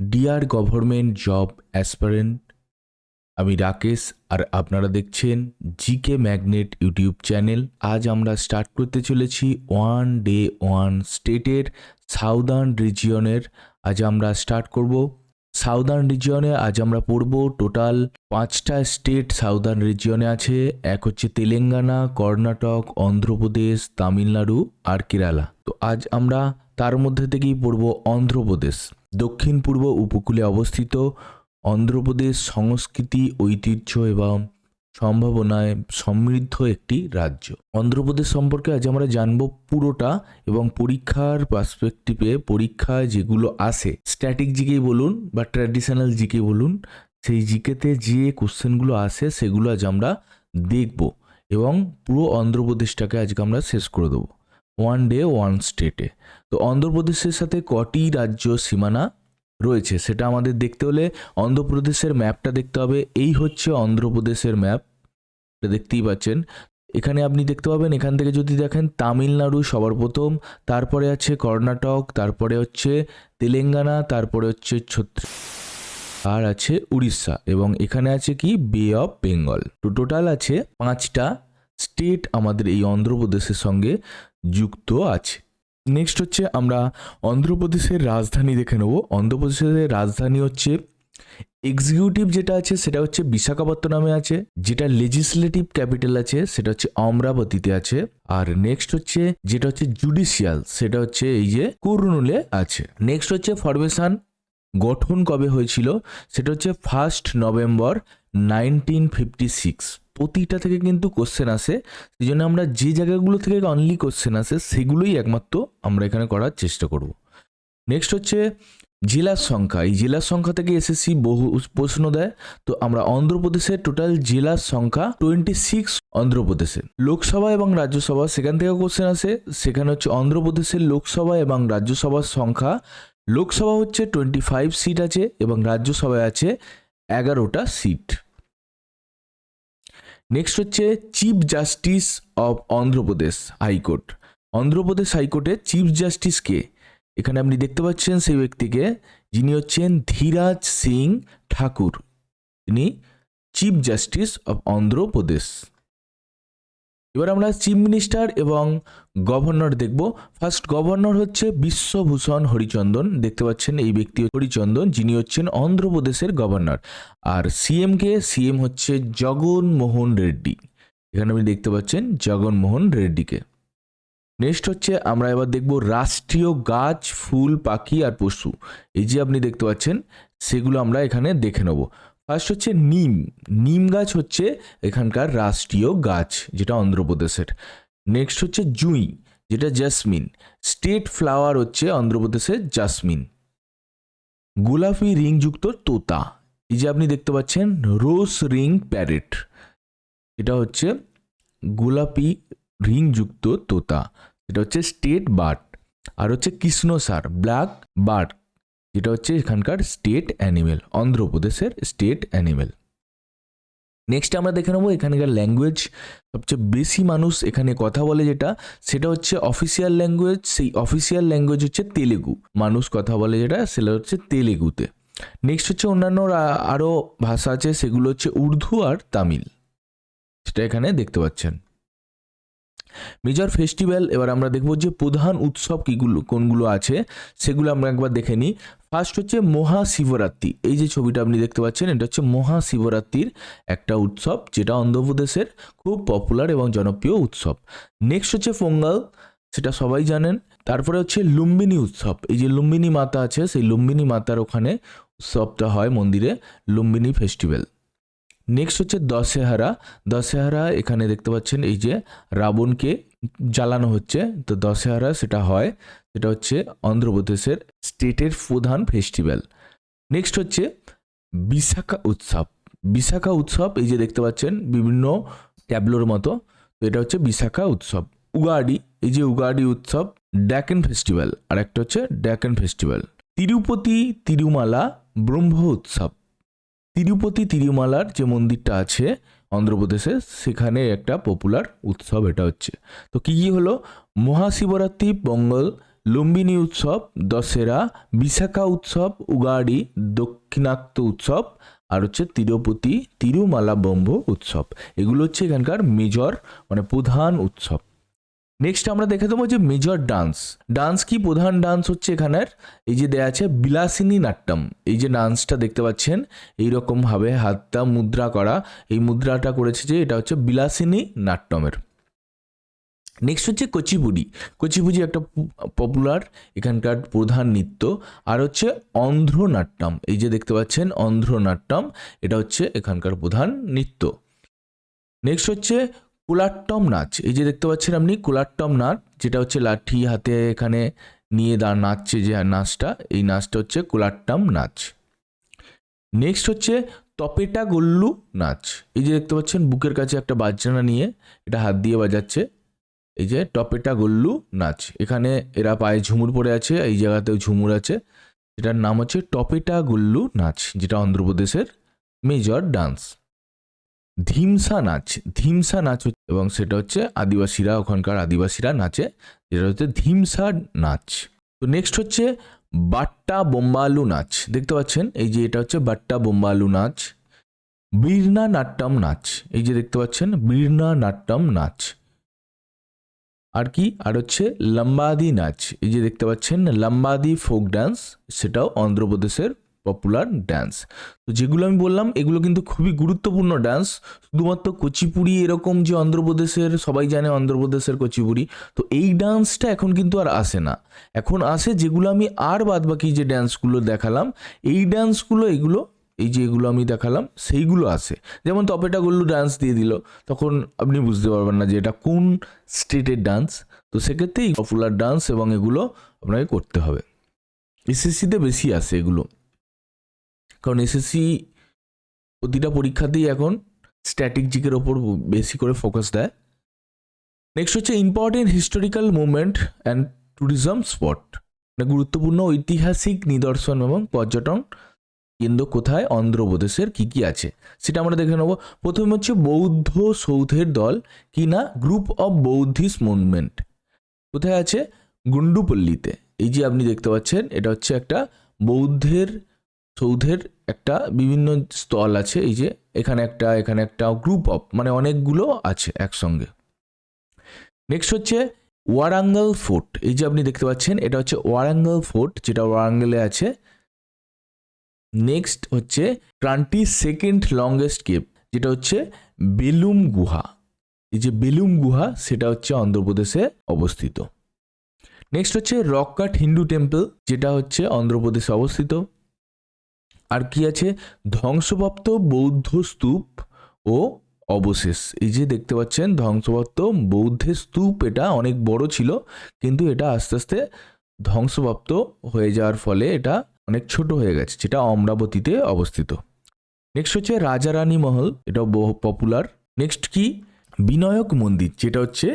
Deer government job aspirant আমি রাকেশ আর আপনারা দেখছেন জিকে ম্যাগনেট ইউটিউব চ্যানেল আজ আমরা স্টার্ট করতে চলেছি ওয়ান ডে ওয়ান স্টেটের সাউদার্ন রিজিয়নের আজ আমরা স্টার্ট করব সাউদার্ন রিজিয়নে আজ আমরা পড়ব টোটাল পাঁচটা স্টেট সাউদার্ন রিজিয়নে আছে। এক হচ্ছে তেলেঙ্গানা, কর্ণাটক, অন্ধ্রপ্রদেশ, তামিলনাড়ু আর কেরালা। তো আজ আমরা তার মধ্যে থেকেই পড়ব অন্ধ্রপ্রদেশ। দক্ষিণ পূর্ব উপকূলে অবস্থিত অন্ধ্রপ্রদেশ সংস্কৃতি, ঐতিহ্য এবং সম্ভাবনায় সমৃদ্ধ একটি রাজ্য। অন্ধ্রপ্রদেশ সম্পর্কে আজ আমরা জানব পুরোটা এবং পরীক্ষার পার্সপেক্টিভে পরীক্ষায় যেগুলো আসে স্ট্যাটিক জিকেই বলুন বা ট্র্যাডিশনাল জিকে বলুন, সেই জিকেতে যে কোশ্চেনগুলো আসে সেগুলো আজ আমরা দেখব এবং পুরো অন্ধ্রপ্রদেশটাকে আজকে আমরা শেষ করে দেবো। ওয়ান ডে ওয়ান স্টেটে তো অন্ধ্রপ্রদেশের সাথে কটি রাজ্য সীমানা রয়েছে সেটা আমাদের দেখতে হলে অন্ধ্রপ্রদেশের ম্যাপটা দেখতে হবে। এই হচ্ছে অন্ধ্রপ্রদেশের ম্যাপ। এটা দেখতেই পাচ্ছেন। এখানে আপনি দেখতে পাবেন, এখান থেকে যদি দেখেন তামিলনাড়ু সবার প্রথম, তারপরে আছে কর্ণাটক, তারপরে হচ্ছে তেলেঙ্গানা, তারপরে হচ্ছে ছত্তিশ আর আছে উড়িষ্যা এবং এখানে আছে কি? বে অফ বেঙ্গল তো টোটাল আছে পাঁচটা স্টেট আমাদের এই অন্ধ্রপ্রদেশের সঙ্গে যুক্ত আছে। নেক্সট হচ্ছে আমরা অন্ধ্রপ্রদেশের রাজধানী দেখে নেব। অন্ধ্রপ্রদেশের রাজধানী হচ্ছে এক্সিকিউটিভ যেটা আছে সেটা হচ্ছে বিশাখাপত্তনমে আছে, যেটা লেজিসলেটিভ ক্যাপিটাল আছে সেটা হচ্ছে অমরাবতীতে আছে। আর নেক্সট হচ্ছে যেটা হচ্ছে জুডিশিয়াল সেটা হচ্ছে এই যে কুরনুলে আছে। নেক্সট হচ্ছে ফরমেশন গঠন কবে হয়েছিল? সেটা হচ্ছে first November nineteen fifty six প্রতিটা থেকে কিন্তু কোশ্চেন আসে সেই জন্য আমরা যে জায়গাগুলো থেকে অনলি কোশ্চেন আসে, সেগুলোই একমাত্র আমরা এখানে করার চেষ্টা করব। নেক্সট হচ্ছে জেলার সংখ্যা। এই জেলার সংখ্যা থেকে এসএসসি বহু প্রশ্ন দেয়। তো আমরা অন্ধ্রপ্রদেশের টোটাল জেলার সংখ্যা টোয়েন্টি সিক্স অন্ধ্রপ্রদেশের। লোকসভা এবং রাজ্যসভা, সেখান থেকেও কোশ্চেন আসে। সেখানে হচ্ছে অন্ধ্রপ্রদেশের লোকসভা এবং রাজ্যসভার সংখ্যা। লোকসভা হচ্ছে টোয়েন্টি ফাইভ সিট আছে এবং রাজ্যসভায় আছে এগারোটা সিট নেক্সট হচ্ছে chief justice of Andhra Pradesh high court Andhra Pradesh হাইকোর্টে চিফ জাস্টিসকে এখানে আপনি দেখতে পাচ্ছেন সেই ব্যক্তিকে, যিনি হচ্ছেন ধীরাজ সিং ঠাকুর। তিনি চিফ জাস্টিস অফ অন্ধ্রপ্রদেশ এবার আমরা চিফ মিনিস্টার এবং গভর্নর দেখব। ফার্স্ট গভর্নর হচ্ছে বিশ্বভূষণ হরিচন্দন। দেখতে পাচ্ছেন এই ব্যক্তি হরিচন্দন, যিনি হচ্ছেন অন্ধ্রপ্রদেশের গভর্নর আর সিএম কে সিএম হচ্ছে জগনমোহন রেড্ডি। এখানে আপনি দেখতে পাচ্ছেন জগনমোহন রেড্ডিকে। নেক্সট হচ্ছে আমরা এবার দেখব রাষ্ট্রীয় গাছ, ফুল, পাখি আর পশু। এই যে আপনি দেখতে পাচ্ছেন, সেগুলো আমরা এখানে দেখে নেব। ফার্স্ট হচ্ছে নিম। নিম গাছ হচ্ছে এখানকার রাষ্ট্রীয় গাছ, যেটা অন্ধ্রপ্রদেশের। নেক্সট হচ্ছে জুঁই, যেটা জাসমিন স্টেট ফ্লাওয়ার হচ্ছে অন্ধ্রপ্রদেশের জাসমিন গোলাপি রিংযুক্ত তোতা। এই যে আপনি দেখতে পাচ্ছেন রোজ রিং প্যারেট এটা হচ্ছে গোলাপি রিংযুক্ত তোতা। এটা হচ্ছে স্টেট বার্ড আর হচ্ছে কৃষ্ণসার ব্ল্যাক বার্ড যেটা হচ্ছে এখানকার স্টেট অ্যানিমেল অন্ধ্রপ্রদেশের স্টেট অ্যানিমেল নেক্সট আমরা দেখে নেব এখানকার ল্যাঙ্গুয়েজ সবচেয়ে বেশি মানুষ এখানে কথা বলে যেটা, সেটা হচ্ছে অফিসিয়াল ল্যাঙ্গুয়েজ সেই অফিসিয়াল ল্যাঙ্গুয়েজ হচ্ছে তেলেগু। মানুষ কথা বলে যেটা, সেটা হচ্ছে তেলেগুতে। নেক্সট হচ্ছে অন্যান্য আরও ভাষা আছে, সেগুলো হচ্ছে উর্দু আর তামিল। সেটা এখানে দেখতে পাচ্ছেন। মেজর ফেস্টিভ্যাল এবার আমরা দেখব যে প্রধান উৎসব কীগুলো কোনগুলো আছে, সেগুলো আমরা একবার দেখে নিই। ফার্স্ট হচ্ছে মহাশিবরাত্রি। এই যে ছবিটা আপনি দেখতে পাচ্ছেন, এটা হচ্ছে মহাশিবরাত্রির একটা উৎসব, যেটা অন্ধ্রপ্রদেশের খুব পপুলার এবং জনপ্রিয় উৎসব। নেক্সট হচ্ছে পোঙ্গাল, সেটা সবাই জানেন। তারপরে হচ্ছে লুম্বিনী উৎসব। এই যে লুম্বিনী মাতা আছে, সেই লুম্বিনী মাতার ওখানে উৎসবটা হয় মন্দিরে, লুম্বিনী ফেস্টিভ্যাল নেক্সট হচ্ছে দশেহারা। দশেহারা এখানে দেখতে পাচ্ছেন, এই যে রাবণকে জ্বালানো হচ্ছে। তো দশেহারা সেটা হয় সেটা হচ্ছে অন্ধ্রপ্রদেশের স্টেটের প্রধান ফেস্টিভ্যাল। নেক্সট হচ্ছে বিশাখা উৎসব। বিশাখা উৎসব, এই যে দেখতে পাচ্ছেন, বিভিন্ন ট্যাবলোর মতো। তো এটা হচ্ছে বিশাখা উৎসব। উগাডি, এই যে উগাডি উৎসব, ড্যাকেন ফেস্টিভ্যাল। আর একটা হচ্ছে ড্যাকেন ফেস্টিভ্যাল। তিরুপতি তিরুমালা ব্রহ্ম উৎসব। তিরুপতি তিরুমালার যে মন্দিরটা আছে অন্ধ্রপ্রদেশে, সেখানে একটা পপুলার উৎসব এটা হচ্ছে। তো কী কী হলো? মহাশিবরাত্রি, পঙ্গল লুম্বিনী উৎসব, দশেরা, বিশাখা উৎসব, উগাড়ি, দক্ষিণাত্য উৎসব আর হচ্ছে তিরুপতি, তিরুমালা ব্রহ্ম উৎসব। এগুলো হচ্ছে এখানকার মেজর মানে প্রধান উৎসব। নেক্সট আমরা দেখে দেবো যে মেজর ডান্স ডান্স কি? প্রধান ডান্স হচ্ছে এখানের, এই যে দেয়া আছে বিলাসিনী নাট্যম। এই যে ডান্সটা দেখতে পাচ্ছেন এই এইরকমভাবে হাতটা মুদ্রা করা। এই মুদ্রাটা করেছে যে এটা হচ্ছে বিলাসিনী নাট্যমের। নেক্সট হচ্ছে কুচিপুড়ি কুচিপুড়ি একটা পপুলার এখানকার প্রধান নৃত্য। আর হচ্ছে অন্ধ্রনাট্যম। এই যে দেখতে পাচ্ছেন অন্ধ্রনাট্যম, এটা হচ্ছে এখানকার প্রধান নৃত্য। নেক্সট হচ্ছে কুলাট্টম নাচ। এই যে দেখতে পাচ্ছেন আপনি কুলাট্টম নাচ, যেটা হচ্ছে লাঠি হাতে এখানে নিয়ে দা, নাচছে যে নাচটা, এই নাচটা হচ্ছে কুলাট্টম নাচ। নেক্সট হচ্ছে তপেটা গল্লু নাচ। এই যে দেখতে পাচ্ছেন বুকের কাছে একটা বাজনা নিয়ে, এটা হাত দিয়ে বাজাচ্ছে। এই যে টপেটা গল্লু নাচ। এখানে এরা পায়ে ঝুমুর পরে আছে, এই জায়গাতেও ঝুমুর আছে। এটার নাম হচ্ছে টপেটা গুল্লু নাচ, যেটা অন্ধ্রপ্রদেশের মেজর ডান্স। ধিমসা নাচ ধিমসা নাচ এবং সেটা হচ্ছে আদিবাসীরা, ওখানকার আদিবাসীরা নাচে, যেটা হচ্ছে ধিমসা নাচ। তো নেক্সট হচ্ছে বাট্টা বোম্বালু নাচ, দেখতে পাচ্ছেন? এই যে এটা হচ্ছে বাট্টা বোম্বালু নাচ। বীরনা নাট্যম নাচ, এই যে দেখতে পাচ্ছেন? বীরনা নাট্যম নাচ। আর কি? আর হচ্ছে লম্বাদি নাচ। এই যে দেখতে পাচ্ছেন, লম্বাদি ফোক ডান্স, সেটাও অন্ধ্রপ্রদেশের পপুলার ডান্স। তো যেগুলো আমি বললাম, এগুলো কিন্তু খুবই গুরুত্বপূর্ণ ডান্স। শুধুমাত্র কুচিপুড়ি এরকম যে অন্ধ্রপ্রদেশের, সবাই জানে অন্ধ্রপ্রদেশের কুচিপুড়ি তো এই ডান্সটা এখন কিন্তু আর আসে না। এখন আসে যেগুলো আমি আর বাদ বাকি যে ডান্সগুলো দেখালাম, এই ডান্সগুলো, এগুলো এই যে এগুলো আমি দেখালাম, সেইগুলো আসে যেমন তপেটা গল্লু ডান্স দিয়ে দিল, তখন আপনি বুঝতে পারবেন না যে এটা কোন স্টেটের ডান্স তো সেক্ষেত্রে এই পপুলার ডান্স এবং এগুলো আপনাকে করতে হবে। এসএসসিতে বেশি আসে এগুলো। কারণ এসএসসি প্রতিটা পরীক্ষাতেই এখন স্ট্র্যাটেজিকের ওপর বেশি করে ফোকাস দেয়। নেক্সট হচ্ছে important historical movement and tourism spot মানে গুরুত্বপূর্ণ ঐতিহাসিক নিদর্শন এবং পর্যটন কেন্দ্র কোথায়? অন্ধ্রপ্রদেশের কি কি আছে? সেটা আমরা দেখে নেব। প্রথমে হচ্ছে বৌদ্ধ সৌধের দল, কি না? গ্রুপ অফ বৌদ্ধিস্ট মুভমেন্ট কোথায় আছে? গুন্ডুপল্লিতে। এই যে আপনি দেখতে পাচ্ছেন, এটা হচ্ছে একটা বৌদ্ধের সৌধের একটা বিভিন্ন স্থল আছে, এই যে এখানে একটা এখানে একটা গ্রুপ অফ মানে অনেকগুলো আছে একসঙ্গে। নেক্সট হচ্ছে ওয়ারাঙ্গল ফোর্ট এই যে আপনি দেখতে পাচ্ছেন, এটা হচ্ছে ওয়ারাঙ্গল ফোর্ট যেটা ওয়ারাঙ্গলে আছে। নেক্সট হচ্ছে কান্ট্রির সেকেন্ড লংগেস্ট কেপ যেটা হচ্ছে বেলুম গুহা। এই যে বেলুম গুহা, সেটা হচ্ছে অন্ধ্রপ্রদেশে অবস্থিত। নেক্সট হচ্ছে রক কাট হিন্দু টেম্পল যেটা হচ্ছে অন্ধ্রপ্রদেশে অবস্থিত। আর কি আছে? ধ্বংসপ্রাপ্ত বৌদ্ধ স্তূপ ও অবশেষ। এই যে দেখতে পাচ্ছেন, ধ্বংসপ্রাপ্ত বৌদ্ধের স্তূপ, এটা অনেক বড় ছিল, কিন্তু এটা আস্তে আস্তে ধ্বংসপ্রাপ্ত হয়ে যাওয়ার ফলে এটা অনেক ছোট হয়ে গেছে, যেটা অমরাবতীতে অবস্থিত। নেক্সট হচ্ছে রাজারানী মহল এটা বহু পপুলার নেক্সট কি? বিনয়ক মন্দির, যেটা হচ্ছে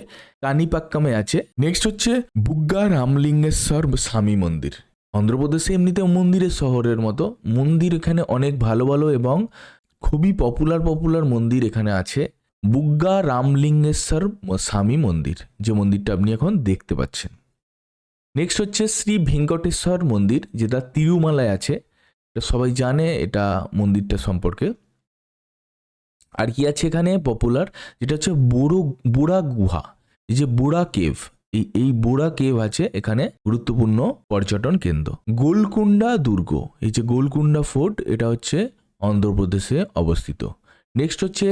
কানিপাক্কামে আছে। নেক্সট হচ্ছে বুগ্গা রামলিঙ্গেশ্বর স্বামী মন্দির। অন্ধ্রপ্রদেশে এমনিতে মন্দিরের শহরের মতো। মন্দির এখানে অনেক ভালো ভালো এবং খুবই পপুলার পপুলার মন্দির এখানে আছে। বুগ্গা রামলিঙ্গেশ্বর স্বামী মন্দির, যে মন্দিরটা আপনি এখন দেখতে পাচ্ছেন। নেক্সট হচ্ছে শ্রী ভেঙ্কটেশ্বর মন্দির, যেটা তিরুমালায় আছে। এটা সবাই জানে, এটা মন্দিরটা সম্পর্কে। আর কি আছে এখানে? পপুলার যেটা হচ্ছে বুড়ো বুড়া গুহা। এই যে বুড়া কেভ, এই এই বুড়া কেভ আছে এখানে, গুরুত্বপূর্ণ পর্যটন কেন্দ্র। গোলকুন্ডা দুর্গ, এই যে গোলকুন্ডা ফোর্ট, এটা হচ্ছে অন্ধ্রপ্রদেশে অবস্থিত। নেক্সট হচ্ছে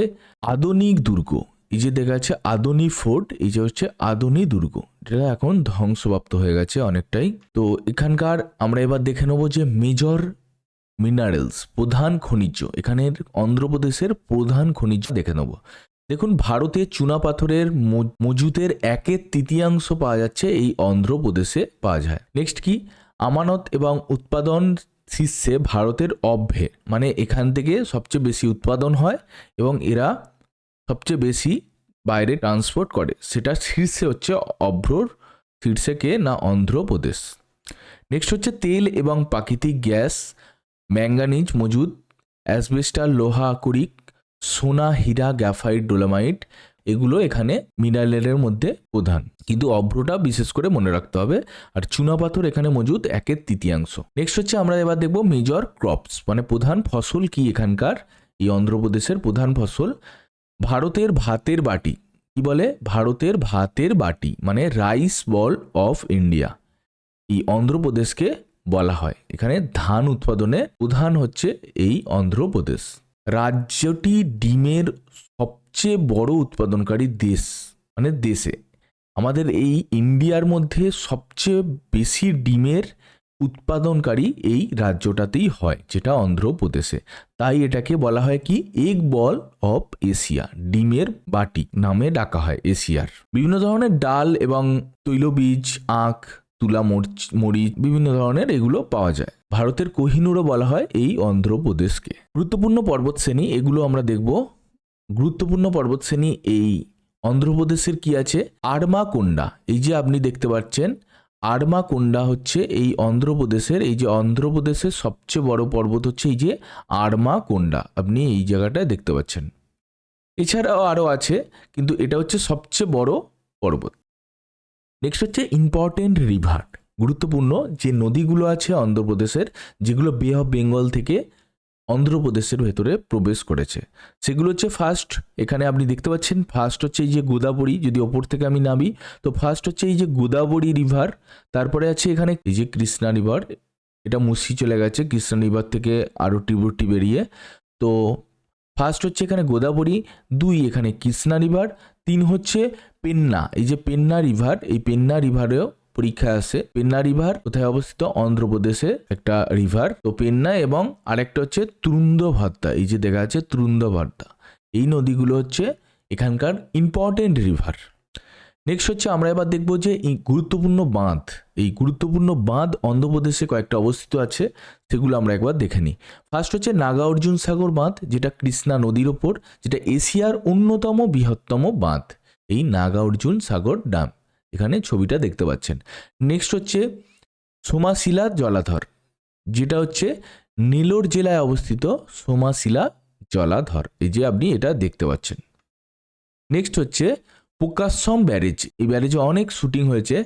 আদনিক দুর্গ এই যে দেখা যাচ্ছে আদনি ফোর্ট, এই যে হচ্ছে আদনি দুর্গ যেটা এখন ধ্বংসপ্রাপ্ত হয়ে গেছে অনেকটাই। তো এখানকার আমরা এবার দেখে নেব যে মেজর মিনারেলস, প্রধান খনিজ, এখানের অন্ধ্রপ্রদেশের প্রধান খনিজ দেখে নেব। দেখুন, ভারতে চুনাপাথরের মজ- মজুদের একের তৃতীয়াংশ পাওয়া যাচ্ছে এই অন্ধ্রপ্রদেশে পাওয়া যায়। নেক্সট কি? আমানত এবং উৎপাদন শীর্ষে ভারতের অভ্যে মানে এখান থেকে সবচেয়ে বেশি উৎপাদন হয় এবং এরা সবচেয়ে বেশি বাইরে ট্রান্সপোর্ট করে, সেটা শীর্ষে হচ্ছে অভ্রর শীর্ষে কে না অন্ধ্রপ্রদেশ। নেক্সট হচ্ছে তেল এবং প্রাকৃতিক গ্যাস, ম্যাঙ্গানিজ মজুদ, অ্যাসবেস্টার, লোহা, আকরিক, সোনা, হীরা, গ্যাফাইট, ডোলামাইট, এগুলো এখানে মিনারেলের মধ্যে প্রধান। কিন্তু অভ্রটা বিশেষ করে মনে রাখতে হবে, আর চুনাপাথর এখানে মজুদ একের তৃতীয়াংশ। নেক্সট হচ্ছে আমরা এবার দেখব মেজর ক্রপস মানে প্রধান ফসল কি এখানকার, এই অন্ধ্রপ্রদেশের প্রধান ফসল। ভারতের ভাতের বাটি। কি বলে? ভারতের ভাতের বাটি মানে রাইস বল অফ ইন্ডিয়া এই অন্ধ্রপ্রদেশকে বলা হয়। এখানে ধান উৎপাদনে প্রধান হচ্ছে এই অন্ধ্রপ্রদেশ। রাজ্যটি ডিমের সবচেয়ে বড় উৎপাদনকারী দেশ মানে দেশে। আমাদের এই ইন্ডিয়ার মধ্যে সবচেয়ে বেশি ডিমের উৎপাদনকারী এই রাজ্যটাতেই হয়, যেটা অন্ধ্রপ্রদেশে। তাই এটাকে বলা হয় কি? এগ বল অফ এশিয়া ডিমের বাটি নামে ডাকা হয় এশিয়ার। বিভিন্ন ধরনের ডাল এবং তৈলবীজ, আখ, তুলা, মরিচ মরিচ, বিভিন্ন ধরনের এগুলো পাওয়া যায়। ভারতের কোহিনুরও বলা হয় এই অন্ধ্রপ্রদেশকে। গুরুত্বপূর্ণ পর্বত শ্রেণি এগুলো আমরা দেখব। গুরুত্বপূর্ণ পর্বত শ্রেণি এই অন্ধ্রপ্রদেশের কি আছে? আড়মা কোন্ডা এই যে আপনি দেখতে পাচ্ছেন আড়মা কোন্ডা হচ্ছে এই অন্ধ্রপ্রদেশের, এই যে অন্ধ্রপ্রদেশের সবচেয়ে বড় পর্বত হচ্ছে এই যে আড়মা কোন্ডা আপনি এই জায়গাটায় দেখতে পাচ্ছেন। এছাড়াও আরও আছে, কিন্তু এটা হচ্ছে সবচেয়ে বড় পর্বত। নেক্সট হচ্ছে ইম্পর্টেন্ট রিভার। গুরুত্বপূর্ণ যে নদীগুলো আছে অন্ধ্রপ্রদেশের, যেগুলো বে অফ বেঙ্গল থেকে অন্ধ্রপ্রদেশের ভেতরে প্রবেশ করেছে। সেগুলো হচ্ছে ফার্স্ট এখানে আপনি দেখতে পাচ্ছেন ফার্স্ট হচ্ছে এই যে গোদাবরী, যদি ওপর থেকে আমি নামি, তো ফার্স্ট হচ্ছে এই যে গোদাবরী রিভার তারপরে আছে এখানে এই যে কৃষ্ণা রিভার এটা মুসি চলে গেছে, কৃষ্ণা রিভার থেকে আরও টিবুটি বেরিয়ে। তো ফার্স্ট হচ্ছে এখানে গোদাবরী, দুই এখানে কৃষ্ণা রিভার তিন হচ্ছে পেন্না, এই যে পেন্না রিভার এই পেন্না রিভারেও পরীক্ষায় আসে পেন্না রিভার, কোথায় অবস্থিত? অন্ধ্রপ্রদেশে একটা রিভার। তো পেন্না এবং আরেকটা হচ্ছে ত্রুন্দ ভাদ্দা এই যে দেখা যাচ্ছে ত্রুন্দ ভাদ্দা এই নদীগুলো হচ্ছে এখানকার ইম্পর্টেন্ট রিভার নেক্সট হচ্ছে আমরা এবার দেখব যে এই গুরুত্বপূর্ণ বাঁধ। এই গুরুত্বপূর্ণ বাঁধ অন্ধ্রপ্রদেশে কয়েকটা অবস্থিত আছে, সেগুলো আমরা একবার দেখে নিই। ফার্স্ট হচ্ছে নাগা অর্জুন সাগর বাঁধ, যেটা কৃষ্ণা নদীর ওপর, যেটা এশিয়ার অন্যতম বৃহত্তম বাঁধ। এই নাগা অর্জুন সাগর ড্যাম এখানে ছবিটা দেখতে পাচ্ছেন। নেক্সট হচ্ছে সোমাশিলা জলাধর, যেটা হচ্ছে নেলোর জেলায় অবস্থিত সোমাশিলা জলাধর। এই যে আপনি এটা দেখতে পাচ্ছেন। নেক্সট হচ্ছে পোকাসম ব্যারেজ। এই ব্যারেজে অনেক শুটিং হয়েছে।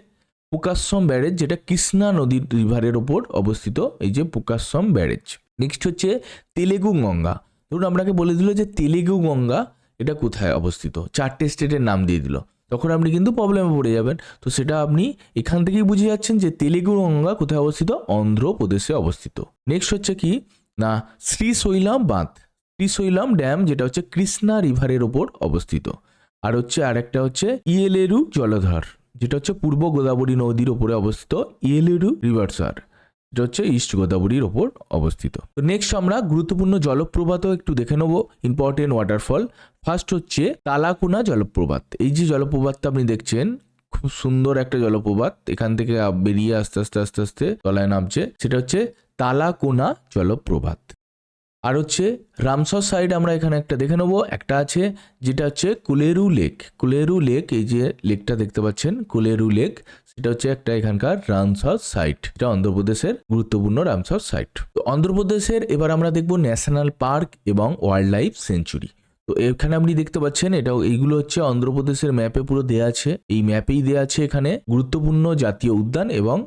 পোকাসম ব্যারেজ, যেটা কৃষ্ণা নদীর রিভারের ওপর অবস্থিত, এই যে পোকাসম ব্যারেজ। নেক্সট হচ্ছে তেলেগু গঙ্গা। ধরুন, আপনাকে বলে দিল যে তেলেগু গঙ্গা এটা কোথায় অবস্থিত? চারটে স্টেটের নাম দিয়ে দিল। তখন আপনি কিন্তু প্রবলেমে পড়ে যাবেন। তো সেটা আপনি এখান থেকেই বুঝে যাচ্ছেন যে তেলেগু গঙ্গা কোথায় অবস্থিত? অন্ধ্রপ্রদেশে অবস্থিত। নেক্সট হচ্ছে কি? না, শ্রীশৈলাম বাঁধ। শ্রীশৈলাম ড্যাম যেটা হচ্ছে কৃষ্ণা রিভারের ওপর অবস্থিত। আর হচ্ছে আরেকটা হচ্ছে ইয়েলেরু জলধার, যেটা হচ্ছে পূর্ব গোদাবরী নদীর ওপরে অবস্থিত ইয়েলেরু রিভারসার যেটা হচ্ছে ইস্ট গোদাবরীর ওপর অবস্থিত। তো নেক্সট আমরা গুরুত্বপূর্ণ জলপ্রপাত একটু দেখে নেব ইম্পর্টেন্ট ওয়াটারফল ফার্স্ট হচ্ছে তালাকুনা জলপ্রপাত। এই যে জলপ্রপাতটা আপনি দেখছেন, খুব সুন্দর একটা জলপ্রপাত। এখান থেকে বেরিয়ে আস্তে আস্তে আস্তে আস্তে তলায় নামছে। সেটা হচ্ছে তালাকোনা জলপ্রপাত। আর হচ্ছে রামসর সাইড আমরা এখানে একটা দেখে নেব। একটা আছে যেটা হচ্ছে কুলেরু লেক কুলেরু লেক এই যে লেকটা দেখতে পাচ্ছেন, কুলেরু লেক সেটা হচ্ছে একটা এখানকার রামসর সাইট এটা অন্ধ্রপ্রদেশের গুরুত্বপূর্ণ রামসর সাইট তো অন্ধ্রপ্রদেশের এবার আমরা দেখব ন্যাশনাল পার্ক এবং ওয়াইল্ড লাইফ সেঞ্চুরি তো এখানে আপনি দেখতে পাচ্ছেন এটাও, এইগুলো হচ্ছে অন্ধ্রপ্রদেশের ম্যাপে পুরো দেয়া আছে। এই ম্যাপেই দেওয়া আছে এখানে গুরুত্বপূর্ণ জাতীয় উদ্যান এবং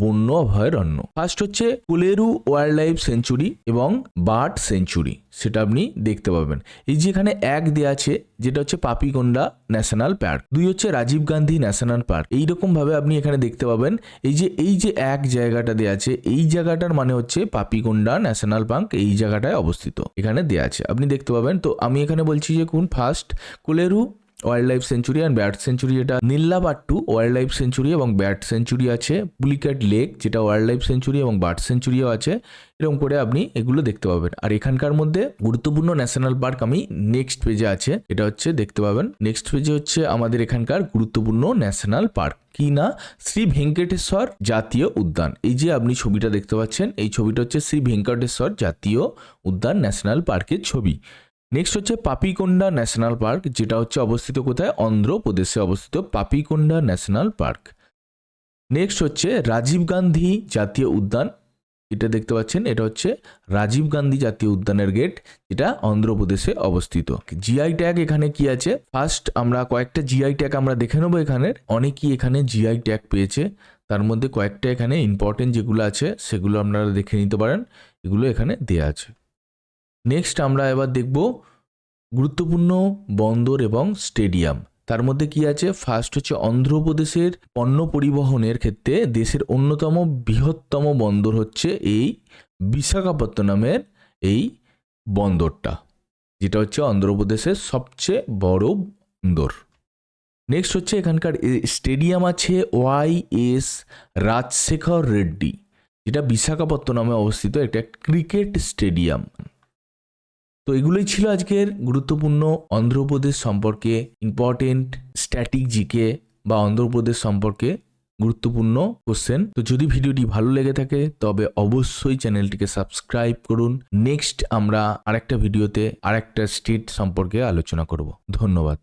বন্য অভয়ারণ্য। ফার্স্ট হচ্ছে কুলেরু ওয়াইল্ড লাইফ সেঞ্চুরি এবং বার্ড সেঞ্চুরি সেটা আপনি দেখতে পাবেন। এই যে এখানে এক দেওয়া আছে, যেটা হচ্ছে পাপিকোন্ডা ন্যাশনাল পার্ক দুই হচ্ছে রাজীব গান্ধী ন্যাশনাল পার্ক এইরকম ভাবে আপনি এখানে দেখতে পাবেন, এই যে এই যে এক জায়গাটা দেওয়া আছে, এই জায়গাটার মানে হচ্ছে পাপিকোন্ডা ন্যাশনাল পার্ক এই জায়গাটায় অবস্থিত। এখানে দেওয়া আছে। আপনি দেখতে পাবেন, তো আমি এখানে বলছি যে কোন first Kolleru wildlife sanctuary and bat sanctuary এটা নীল্লাবাট্টু ওয়াইল্ড লাইফ সেঞ্চুরি এবং ব্যাট সেঞ্চুরি আছে পুলিকেট লেক যেটা ওয়াইল্ড লাইফ সেঞ্চুরি এবং বার্ড সেঞ্চুরিও আছে, এরকম করে আপনি এগুলো দেখতে পাবেন। আর এখানকার মধ্যে গুরুত্বপূর্ণ ন্যাশনাল পার্ক আমি নেক্সট পেজে আছে, এটা হচ্ছে দেখতে পাবেন। নেক্সট পেজে হচ্ছে আমাদের এখানকার গুরুত্বপূর্ণ ন্যাশনাল পার্ক কি না? শ্রী ভেঙ্কটেশ্বর জাতীয় উদ্যান। এই যে আপনি ছবিটা দেখতে পাচ্ছেন, এই ছবিটা হচ্ছে শ্রী ভেঙ্কটেশ্বর জাতীয় উদ্যান ন্যাশনাল পার্কের ছবি। নেক্সট হচ্ছে পাপিকোন্ডা ন্যাশনাল পার্ক, যেটা হচ্ছে অবস্থিত কোথায়? অন্ধ্রপ্রদেশে অবস্থিত পাপিকোন্ডা ন্যাশনাল পার্ক। নেক্সট হচ্ছে রাজীব গান্ধী জাতীয় উদ্যান। এটা দেখতে পাচ্ছেন, এটা হচ্ছে রাজীব গান্ধী জাতীয় উদ্যানের গেট যেটা অন্ধ্রপ্রদেশে অবস্থিত। জিআই ট্যাগ এখানে কি আছে? ফার্স্ট আমরা কয়েকটা জিআই ট্যাগ আমরা দেখে নেব এখানে। অনেকেই এখানে জিআই ট্যাগ পেয়েছে। তার মধ্যে কয়েকটা এখানে ইম্পর্টেন্ট যেগুলো আছে, সেগুলো আপনারা দেখে নিতে পারেন। এগুলো এখানে দেয়া আছে। নেক্সট আমরা এবার দেখব গুরুত্বপূর্ণ বন্দর এবং স্টেডিয়াম। তার মধ্যে কি আছে? ফার্স্ট হচ্ছে অন্ধ্রপ্রদেশের পণ্য পরিবহনের ক্ষেত্রে দেশের অন্যতম বৃহত্তম বন্দর হচ্ছে এই বিশাখাপত্তনমের এই বন্দরটা, যেটা হচ্ছে অন্ধ্রপ্রদেশের সবচেয়ে বড় বন্দর। নেক্সট হচ্ছে এখানকার স্টেডিয়াম আছে ওয়াই এস রাজশেখর রেড্ডি, যেটা বিশাখাপত্তনমে অবস্থিত একটা ক্রিকেট স্টেডিয়াম। তো এগুলোই ছিল আজকের গুরুত্বপূর্ণ অন্ধ্রপ্রদেশ সম্পর্কে ইম্পর্টেন্ট স্ট্যাটিক জিকে বা অন্ধ্রপ্রদেশ সম্পর্কে গুরুত্বপূর্ণ কোশ্চেন তো যদি ভিডিওটি ভালো লেগে থাকে, তবে অবশ্যই চ্যানেলটিকে সাবস্ক্রাইব করুন। নেক্সট আমরা আরেকটা ভিডিওতে আরেকটা স্টেট সম্পর্কে আলোচনা করব। ধন্যবাদ।